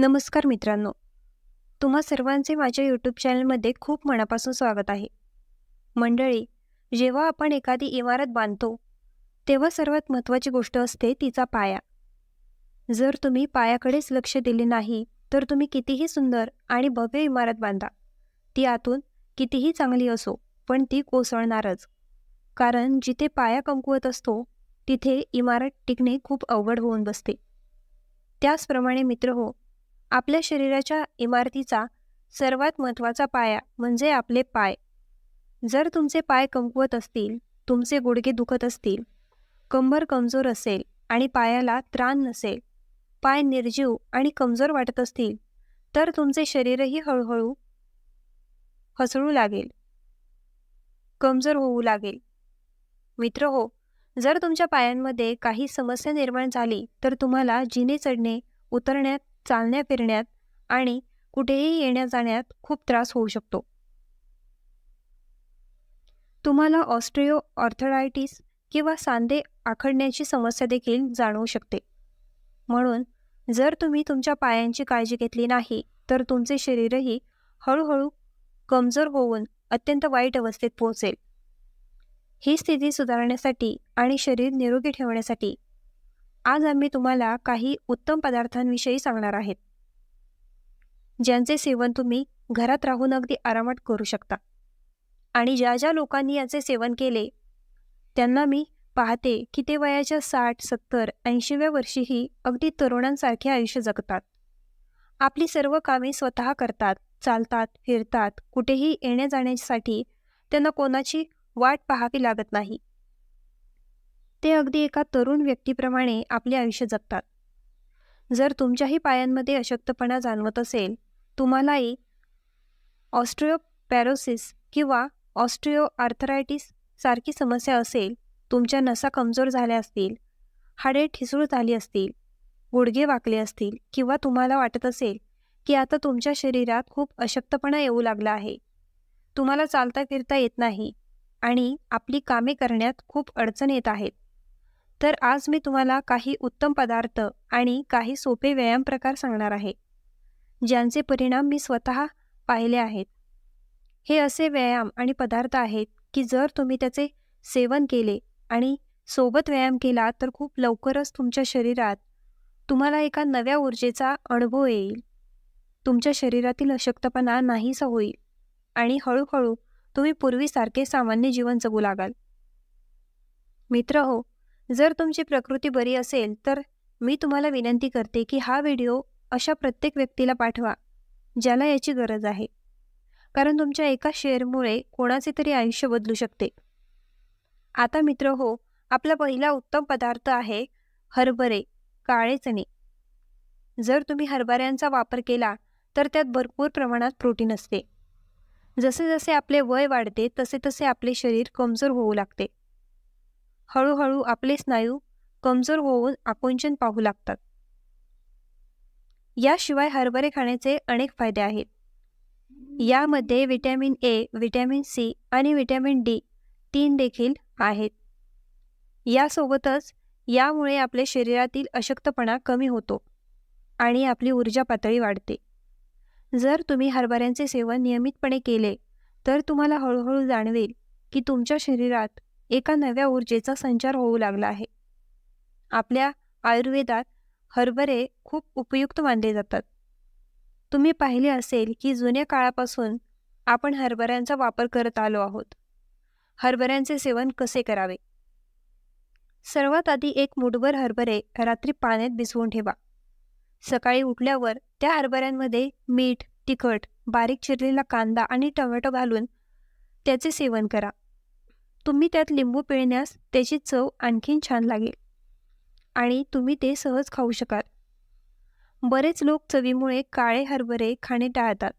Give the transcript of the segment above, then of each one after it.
नमस्कार मित्रांनो. तुम्हा सर्वांचे माझ्या यूट्यूब चॅनलमध्ये खूप मनापासून स्वागत आहे. मंडळी जेव्हा आपण एखादी इमारत बांधतो तेव्हा सर्वात महत्त्वाची गोष्ट असते तिचा पाया. जर तुम्ही पायाकडेच लक्ष दिले नाही तर तुम्ही कितीही सुंदर आणि भव्य इमारत बांधा. ती आतून कितीही चांगली असो पण ती कोसळणारच. कारण जिथे पाया कमकुवत असतो तिथे इमारत टिकणे खूप अवघड होऊन बसते. त्याचप्रमाणे मित्र हो आपल्या शरीराच्या इमारतीचा सर्वात महत्त्वाचा पाया म्हणजे आपले पाय. जर तुमचे पाय कमकुवत असतील तुमचे गुडघे दुखत असतील कंबर कमजोर असेल आणि पायाला त्राण नसेल पाय निर्जीव आणि कमजोर वाटत असतील तर तुमचे शरीरही हळूहळू हसळू लागेल. कमजोर होऊ लागेल. मित्र हो जर तुमच्या पायांमध्ये काही समस्या निर्माण झाली तर तुम्हाला जिने चढणे उतरण्यात चालण्या फिरण्यात आणि कुठेही येण्या जाण्यात खूप त्रास होऊ शकतो. तुम्हाला ऑस्ट्रिओ ऑर्थरायटिस किंवा सांधे आखडण्याची समस्या देखील जाणवू शकते. म्हणून जर तुम्ही तुमच्या पायांची काळजी घेतली नाही तर तुमचे शरीरही हळूहळू कमजोर होऊन अत्यंत वाईट अवस्थेत पोहोचेल. ही स्थिती सुधारण्यासाठी आणि शरीर निरोगी ठेवण्यासाठी आज आम्ही तुम्हाला काही उत्तम पदार्थांविषयी सांगणार आहेत. ज्यांचे सेवन तुम्ही घरात राहून अगदी आरामात करू शकता. आणि ज्या ज्या लोकांनी याचे सेवन केले त्यांना मी पाहते की ते वयाच्या साठ सत्तर ऐंशीव्या वर्षीही अगदी तरुणांसारखे आयुष्य जगतात. आपली सर्व कामे स्वतः करतात चालतात फिरतात कुठेही येण्या जाण्यासाठी त्यांना कोणाची वाट पाहावी लागत नाही. ते अगदी एका तरुण व्यक्तीप्रमाणे आपले आयुष्य जगतात. जर तुमच्याही पायांमध्ये अशक्तपणा जाणवत असेल तुम्हालाही ऑस्ट्रिओपॅरोसिस किंवा ऑस्ट्रिओ आर्थरायटिस सारखी समस्या असेल तुमच्या नसा कमजोर झाल्या असतील हाडे ठिसूळ झाली असतील गुडघे वाकले असतील किंवा तुम्हाला वाटत असेल की आता तुमच्या शरीरात खूप अशक्तपणा येऊ लागला आहे. तुम्हाला चालता फिरता येत नाही आणि आपली कामे करण्यात खूप अडचण येत आहेत. तर आज मी तुम्हाला काही उत्तम पदार्थ आणि काही सोपे व्यायाम प्रकार सांगणार आहे ज्यांचे परिणाम मी स्वतः पाहिले आहेत. हे असे व्यायाम आणि पदार्थ आहेत की जर तुम्ही त्याचे सेवन केले आणि सोबत व्यायाम केला तर खूप लवकरच तुमच्या शरीरात तुम्हाला एका नव्या ऊर्जेचा अनुभव येईल. तुमच्या शरीरातील अशक्तपणा नाहीसा होईल आणि हळूहळू तुम्ही पूर्वीसारखे सामान्य जीवन जगू लागाल. मित्र हो जर तुमची प्रकृती बरी असेल तर मी तुम्हाला विनंती करते की हा व्हिडिओ अशा प्रत्येक व्यक्तीला पाठवा ज्याला याची गरज आहे. कारण तुमच्या एका शेअरमुळे कोणाचे तरी आयुष्य बदलू शकते. आता मित्र हो आपला पहिला उत्तम पदार्थ आहे हरभरे काळे चणे. जर तुम्ही हरभऱ्यांचा वापर केला तर त्यात भरपूर प्रमाणात प्रोटीन असते. जसे जसे आपले वय वाढते तसे तसे आपले शरीर कमजोर होऊ लागते. हळूहळू आपले स्नायू कमजोर होऊन आकुंचन पाहू लागतात. याशिवाय हरभरे खाण्याचे अनेक फायदे आहेत. यामध्ये व्हिटॅमिन ए व्हिटॅमिन सी आणि व्हिटॅमिन डी तीन देखील आहेत. यासोबतच यामुळे आपल्या शरीरातील अशक्तपणा कमी होतो आणि आपली ऊर्जा पातळी वाढते. जर तुम्ही हरभऱ्यांचे सेवन नियमितपणे केले तर तुम्हाला हळूहळू जाणवेल की तुमच्या शरीरात एका नव्या ऊर्जेचा संचार होऊ लागला आहे. आपल्या आयुर्वेदात हरभरे खूप उपयुक्त मानले जातात. तुम्ही पाहिले असेल की जुन्या काळापासून आपण हरभऱ्यांचा वापर करत आलो आहोत. हरभऱ्यांचे सेवन कसे करावे? सर्वात आधी एक मुठभर हरभरे रात्री पाण्यात भिजवून ठेवा. सकाळी उठल्यावर त्या हरभऱ्यांमध्ये मीठ तिखट बारीक चिरलेला कांदा आणि टोमॅटो घालून त्याचे सेवन करा. तुम्ही त्यात लिंबू पिळण्यास त्याची चव आणखीन छान लागेल. आणि तुम्ही ते सहज खाऊ शकाल. बरेच लोक चवीमुळे काळे हरभरे खाणे टाळतात.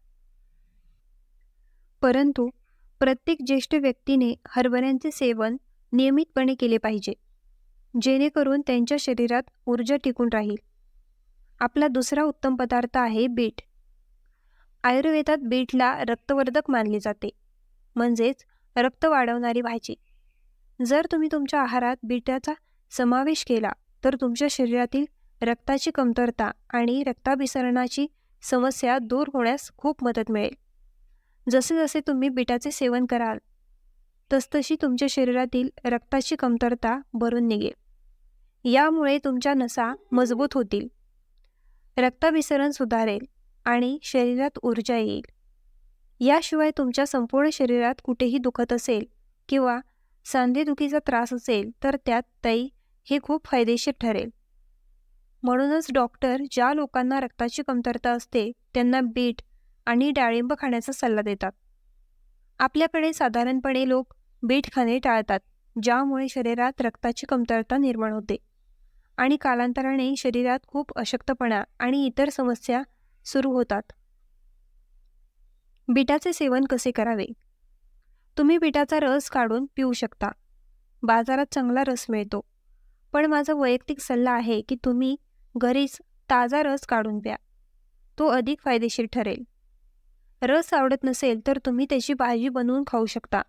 परंतु प्रत्येक ज्येष्ठ व्यक्तीने हरभऱ्यांचे सेवन नियमितपणे केले पाहिजे जेणेकरून त्यांच्या शरीरात ऊर्जा टिकून राहील. आपला दुसरा उत्तम पदार्थ आहे बीट. आयुर्वेदात बीटला रक्तवर्धक मानले जाते. म्हणजेच रक्त वाढवणारी भाजी. जर तुम्ही तुमच्या आहारात बीटाचा समावेश केला तर तुमच्या शरीरातील रक्ताची कमतरता आणि रक्ताभिसरणाची समस्या दूर होण्यास खूप मदत मिळेल. जसे जसे तुम्ही बीटाचे सेवन कराल तसतशी तुमच्या शरीरातील रक्ताची कमतरता भरून निघेल. यामुळे तुमच्या नसा मजबूत होतील. रक्ताभिसरण सुधारेल आणि शरीरात ऊर्जा येईल. याशिवाय तुमच्या संपूर्ण शरीरात कुठेही दुखत असेल किंवा सांधेदुखीचा त्रास असेल तर त्यात तई हे खूप फायदेशीर ठरेल. म्हणूनच डॉक्टर ज्या लोकांना रक्ताची कमतरता असते त्यांना बीट आणि डाळिंब खाण्याचा सल्ला देतात. आपल्याकडे साधारणपणे लोक बीट खाणे टाळतात ज्यामुळे शरीरात रक्ताची कमतरता निर्माण होते आणि कालांतराने शरीरात खूप अशक्तपणा आणि इतर समस्या सुरू होतात. बिटाचे सेवन कसे करावे? तुम्ही बिटाचा रस काढून पिऊ शकता. बाजारात चांगला रस मिळतो. पण माझा वैयक्तिक सल्ला आहे की तुम्ही घरीच ताजा रस काढून प्या. तो अधिक फायदेशीर ठरेल. रस आवडत नसेल तर तुम्ही त्याची भाजी बनवून खाऊ शकता.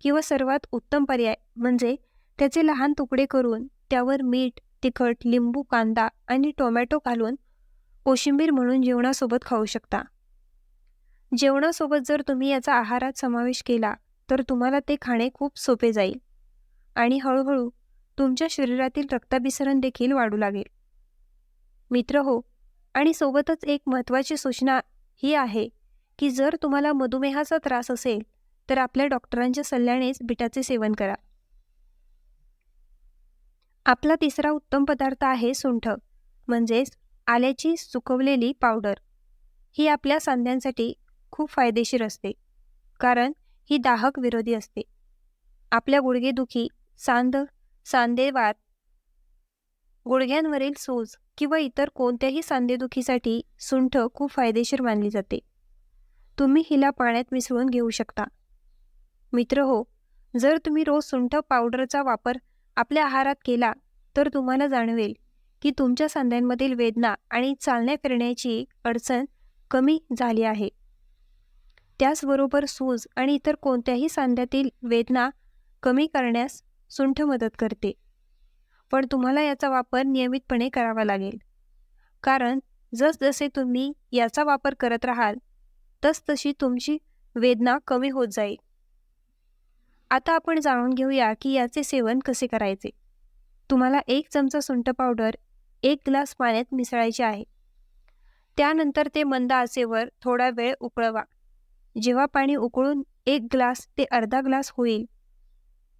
किंवा सर्वात उत्तम पर्याय म्हणजे त्याचे लहान तुकडे करून त्यावर मीठ तिखट लिंबू कांदा आणि टोमॅटो घालून कोशिंबीर म्हणून जेवणासोबत खाऊ शकता. जेवणासोबत जर तुम्ही याचा आहारात समावेश केला तर तुम्हाला ते खाणे खूप सोपे जाईल. आणि हळूहळू तुमच्या शरीरातील रक्ताभिसरण देखील वाढू लागेल. मित्र हो आणि सोबतच एक महत्त्वाची सूचना ही आहे की जर तुम्हाला मधुमेहाचा त्रास असेल तर आपल्या डॉक्टरांच्या सल्ल्यानेच बिटाचे सेवन करा. आपला तिसरा उत्तम पदार्थ आहे सुंठ म्हणजेच आल्याची सुकवलेली पावडर. ही आपल्या सांध्यांसाठी खूप फायदेशीर असते. कारण ही दाहक विरोधी असते. आपल्या गुडघेदुखी सांध सांदेवात गुडघ्यांवरील सूज किंवा इतर कोणत्याही सांधेदुखीसाठी सुंठ खूप फायदेशीर मानली जाते. तुम्ही हिला पाण्यात मिसळून घेऊ शकता. मित्र हो जर तुम्ही रोज सुंठ पावडरचा वापर आपल्या आहारात केला तर तुम्हाला जाणवेल की तुमच्या सांध्यांमधील वेदना आणि चालण्या फिरण्याची अडचण कमी झाली आहे. त्याचबरोबर सूज आणि इतर कोणत्याही सांध्यातील वेदना कमी करण्यास सुंठ मदत करते. पण तुम्हाला याचा वापर नियमितपणे करावा लागेल. कारण जसजसे तुम्ही याचा वापर करत राहाल तसतशी तुमची वेदना कमी होत जाईल. आता आपण जाणून घेऊया की याचे सेवन कसे करायचे. तुम्हाला एक चमचा सुंठ पावडर एक ग्लास पाण्यात मिसळायचे आहे. त्यानंतर ते मंद आचेवर थोडा वेळ उकळवा. जेव्हा पाणी उकळून एक ग्लास ते अर्धा ग्लास होईल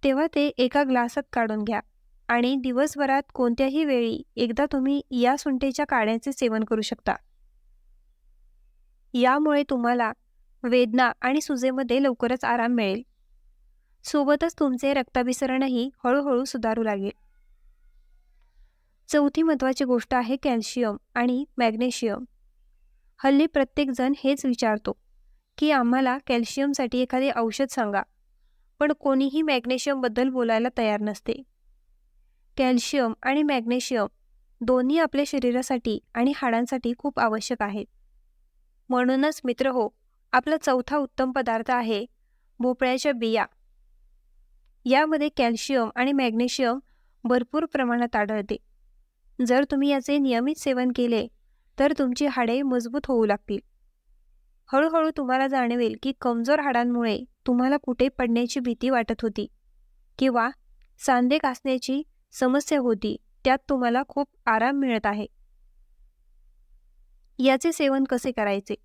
तेव्हा ते एका ग्लासात काढून घ्या आणि दिवसभरात कोणत्याही वेळी एकदा तुम्ही या सुंठेच्या काड्याचे सेवन करू शकता. यामुळे तुम्हाला वेदना आणि सुजेमध्ये लवकरच आराम मिळेल. सोबतच तुमचे रक्ताभिसरणही हळूहळू सुधारू लागेल. चौथी महत्त्वाची गोष्ट आहे कॅल्शियम आणि मॅग्नेशियम. हल्ली प्रत्येकजण हेच विचारतो की आम्हाला कॅल्शियमसाठी एखादे औषध सांगा. पण कोणीही मॅग्नेशियमबद्दल बोलायला तयार नसते. कॅल्शियम आणि मॅग्नेशियम दोन्ही आपल्या शरीरासाठी आणि हाडांसाठी खूप आवश्यक आहेत. म्हणूनच मित्र हो आपला चौथा उत्तम पदार्थ आहे भोपळ्याच्या बिया. यामध्ये कॅल्शियम आणि मॅग्नेशियम भरपूर प्रमाणात आढळते. जर तुम्ही याचे नियमित सेवन केले तर तुमची हाडे मजबूत होऊ लागतील. हळूहळू तुम्हाला जाणवेल की कमजोर हाडांमुळे तुम्हाला कुठे पडण्याची भीती वाटत होती किंवा सांधे कासण्याची समस्या होती त्यात तुम्हाला खूप आराम मिळत आहे. याचे सेवन कसे करायचे?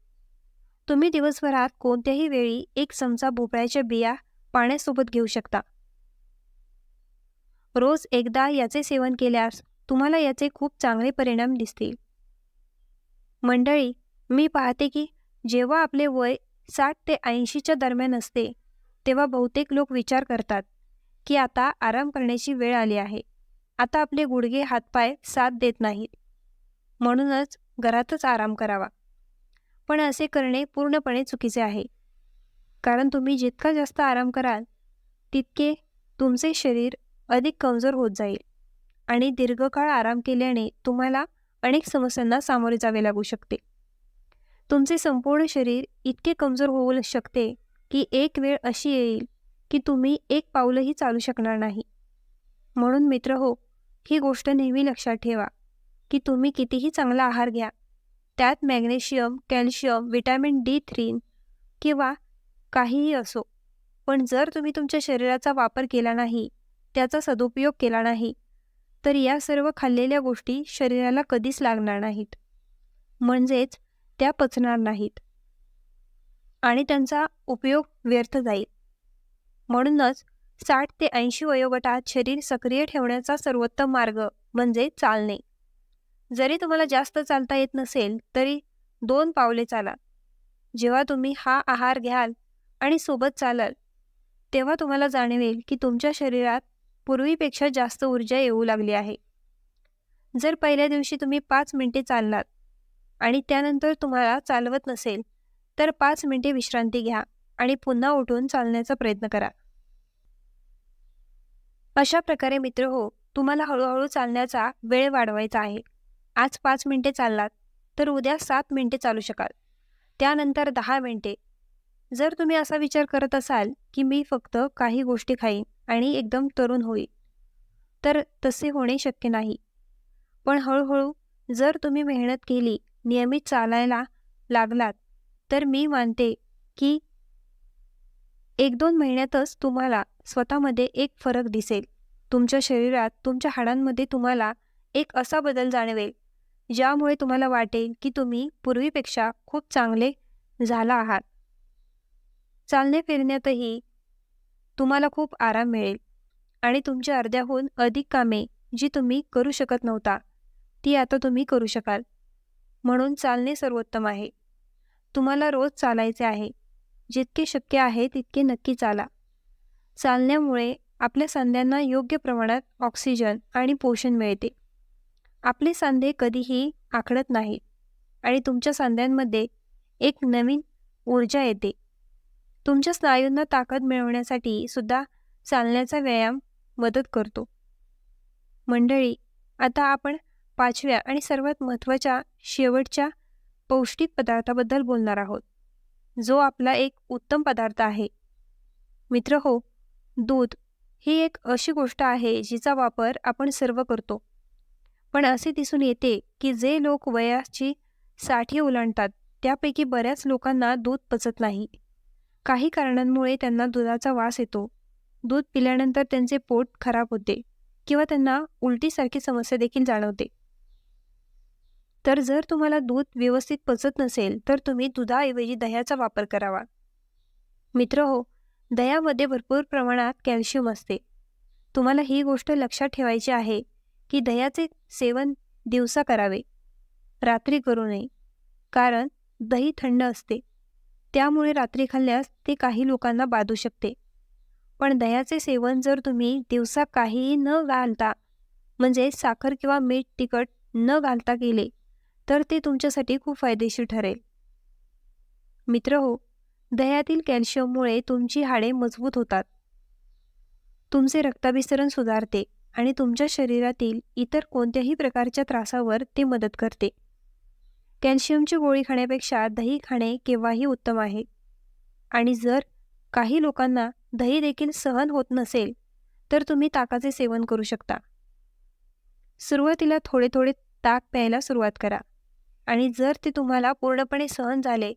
तुम्ही दिवसभरात कोणत्याही वेळी एक चमचा भोपळ्याच्या बिया पाण्यासोबत घेऊ शकता. रोज एकदा याचे सेवन केल्यास तुम्हाला याचे खूप चांगले परिणाम दिसतील. मंडळी मी पाहते की जेव्हा आपले वय साठ ते ऐंशीच्या दरम्यान असते तेव्हा बहुतेक लोक विचार करतात की आता आराम करण्याची वेळ आली आहे. आता आपले गुडघे हातपाय साथ देत नाहीत. म्हणूनच घरातच आराम करावा. पण असे करणे पूर्णपणे चुकीचे आहे. कारण तुम्ही जितका जास्त आराम कराल तितके तुमचे शरीर अधिक कमजोर होत जाईल आणि दीर्घकाळ आराम केल्याने तुम्हाला अनेक समस्यांना सामोरे जावे लागू शकते. तुमचे संपूर्ण शरीर इतके कमजोर होऊ शकते की एक वेळ अशी येईल की तुम्ही एक पाऊलही चालू शकणार नाही. म्हणून मित्र हो ही गोष्ट नेहमी लक्षात ठेवा की तुम्ही कितीही चांगला आहार घ्या त्यात magnesium calcium vitamin D three किंवा काहीही असो पण जर तुम्ही तुमच्या शरीराचा वापर केला नाही त्याचा सदुपयोग केला नाही तर या सर्व खाल्लेल्या गोष्टी शरीराला कधीच लागणार नाहीत. म्हणजेच त्या पचणार नाहीत. आणि त्यांचा उपयोग व्यर्थ जाईल. म्हणूनच साठ ते ऐंशी वयोगटात शरीर सक्रिय ठेवण्याचा सर्वोत्तम मार्ग म्हणजे चालणे. जरी तुम्हाला जास्त चालता येत नसेल तरी दोन पावले चाला. जेव्हा तुम्ही हा आहार घ्याल आणि सोबत चालाल तेव्हा तुम्हाला जाणवेल की तुमच्या शरीरात पूर्वीपेक्षा जास्त ऊर्जा येऊ लागली आहे. जर पहिल्या दिवशी तुम्ही पाच मिनिटे चाललात आणि त्यानंतर तुम्हाला चालवत नसेल तर पाच मिनिटे विश्रांती घ्या आणि पुन्हा उठून चालण्याचा प्रयत्न करा. अशा प्रकारे मित्र हो तुम्हाला हळूहळू चालण्याचा वेळ वाढवायचा आहे. आज पाच मिनिटे चाललात तर उद्या सात मिनिटे चालू शकाल. त्यानंतर दहा मिनिटे. जर तुम्ही असा विचार करत असाल की मी फक्त काही गोष्टी खाईन आणि एकदम तरुण होईल तर तसे होणे शक्य नाही. पण हळूहळू जर तुम्ही मेहनत केली नियमित चालायला लागलात. तर मी मानते की एक दोन महिन्यातच तुम्हाला स्वतःमध्ये एक फरक दिसेल. तुमच्या शरीरात तुमच्या हाडांमध्ये तुम्हाला एक असा बदल जाणवेल ज्यामुळे तुम्हाला वाटेल की तुम्ही पूर्वीपेक्षा खूप चांगले झाला आहात. चालणे फिरण्यातही तुम्हाला खूप आराम मिळेल आणि तुमच्या अर्ध्याहून अधिक कामे जी तुम्ही करू शकत नव्हता ती आता तुम्ही करू शकाल. म्हणून चालणे सर्वोत्तम आहे. तुम्हाला रोज चालायचे आहे. जितके शक्य आहे तितके नक्की चाला. चालण्यामुळे आपल्या सांध्यांना योग्य प्रमाणात ऑक्सिजन आणि पोषण मिळते. आपले सांधे कधीही आखडत नाहीत आणि तुमच्या सांध्यांमध्ये एक नवीन ऊर्जा येते. तुमच्या स्नायूंना ताकद मिळवण्यासाठी सुद्धा चालण्याचा व्यायाम मदत करतो. मंडळी आता आपण पाचव्या आणि सर्वात महत्त्वाच्या शेवटच्या पौष्टिक पदार्थाबद्दल बोलणार आहोत. जो आपला एक उत्तम पदार्थ आहे. मित्र हो दूध ही एक अशी गोष्ट आहे जिचा वापर आपण सर्व करतो. पण असे दिसून येते की जे लोक वयाची साठी ओलांडतात त्यापैकी बऱ्याच लोकांना दूध पचत नाही. काही कारणांमुळे त्यांना दुधाचा वास येतो. दूध पिल्यानंतर त्यांचे पोट खराब होते किंवा त्यांना उलटीसारखी समस्या देखील जाणवते. तर जर तुम्हाला दूध व्यवस्थित पचत नसेल तर तुम्ही दुधाऐवजी दह्याचा वापर करावा. मित्र हो दह्यामध्ये भरपूर प्रमाणात कॅल्शियम असते. तुम्हाला ही गोष्ट लक्षात ठेवायची आहे की दह्याचे सेवन दिवसा करावे रात्री करू नये कारण दही थंड असते. त्यामुळे रात्री खाल्ल्यास ते काही लोकांना बाधू शकते. पण दह्याचे सेवन जर तुम्ही दिवसा काहीही न घालता म्हणजे साखर किंवा मीठ तिखट न घालता केले तर ते तुमच्यासाठी खूप फायदेशीर ठरेल. मित्र हो दह्यातील कॅल्शियममुळे तुमची हाडे मजबूत होतात. तुमचे रक्ताभिसरण सुधारते आणि तुमच्या शरीरातील इतर कोणत्याही प्रकारच्या त्रासावर ते मदत करते. कॅल्शियमची गोळी खाण्यापेक्षा दही खाणे केव्हाही उत्तम आहे. आणि जर काही लोकांना दही देखील सहन होत नसेल तर तुम्ही ताकाचे सेवन करू शकता. सुरुवातीला थोडे थोडे ताक प्यायला सुरुवात करा. आणि जर ते तुम्हाला पूर्णपणे सहन झाले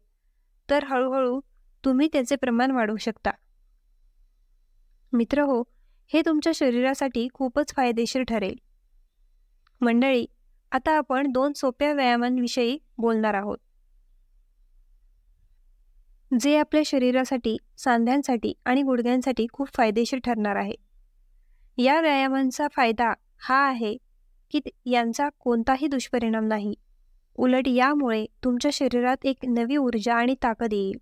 तर हळूहळू तुम्ही त्याचे प्रमाण वाढवू शकता. मित्र हो हे तुमच्या शरीरासाठी खूपच फायदेशीर ठरेल. मंडळी आता आपण दोन सोप्या व्यायामांविषयी बोलणार आहोत. जे आपल्या शरीरासाठी सांध्यांसाठी आणि गुडघ्यांसाठी खूप फायदेशीर ठरणार आहे. या व्यायामांचा फायदा हा आहे की यांचा कोणताही दुष्परिणाम नाही. उलट यामुळे तुमच्या शरीरात एक नवी ऊर्जा आणि ताकद येईल.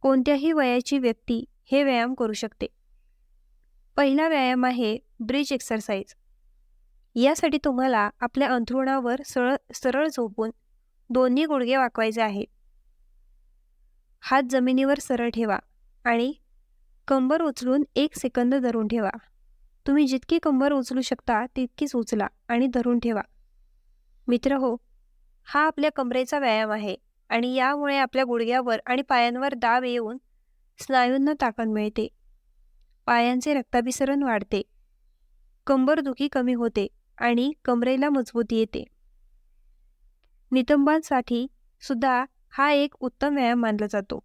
कोणत्याही वयाची व्यक्ती हे व्यायाम करू शकते. पहिला व्यायाम आहे ब्रिज एक्सरसाइज. यासाठी तुम्हाला आपल्या अंथरुणावर सरळ सरळ झोपून दोन्ही गुडघे वाकवायचे आहेत. हात जमिनीवर सरळ ठेवा आणि कंबर उचलून एक सेकंद धरून ठेवा. तुम्ही जितकी कंबर उचलू शकता तितकीच उचला आणि धरून ठेवा. मित्र हो हा आपल्या कमरेचा व्यायाम आहे आणि यामुळे आपल्या गुडघ्यावर आणि पायांवर दाब येऊन स्नायूंना ताकद मिळते. पायांचे रक्ताभिसरण वाढते. कंबरदुखी कमी होते आणि कमरेला मजबूती येते. नितंबांसाठी सुद्धा हा एक उत्तम व्यायाम मानला जातो.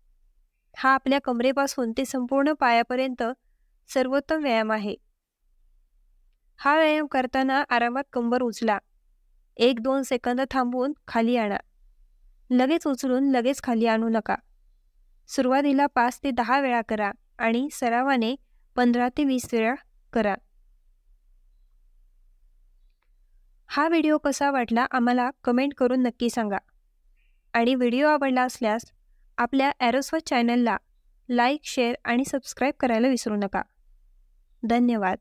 हा आपल्या कमरेपासून ते संपूर्ण पायापर्यंत सर्वोत्तम व्यायाम आहे. हा व्यायाम करताना आरामात कंबर उचला. एक दोन सेकंद थांबवून खाली आणा. लगेच उचलून लगेच खाली आणू नका. सुरुवातीला पाच ते दहा वेळा करा आणि सरावाने पंधरा ते वीस वेळा करा. हा व्हिडिओ कसा वाटला आम्हाला कमेंट करून नक्की सांगा. आणि व्हिडिओ आवडला असल्यास आपल्या ॲरोस्वत चॅनलला लाईक शेअर आणि सबस्क्राईब करायला विसरू नका. धन्यवाद.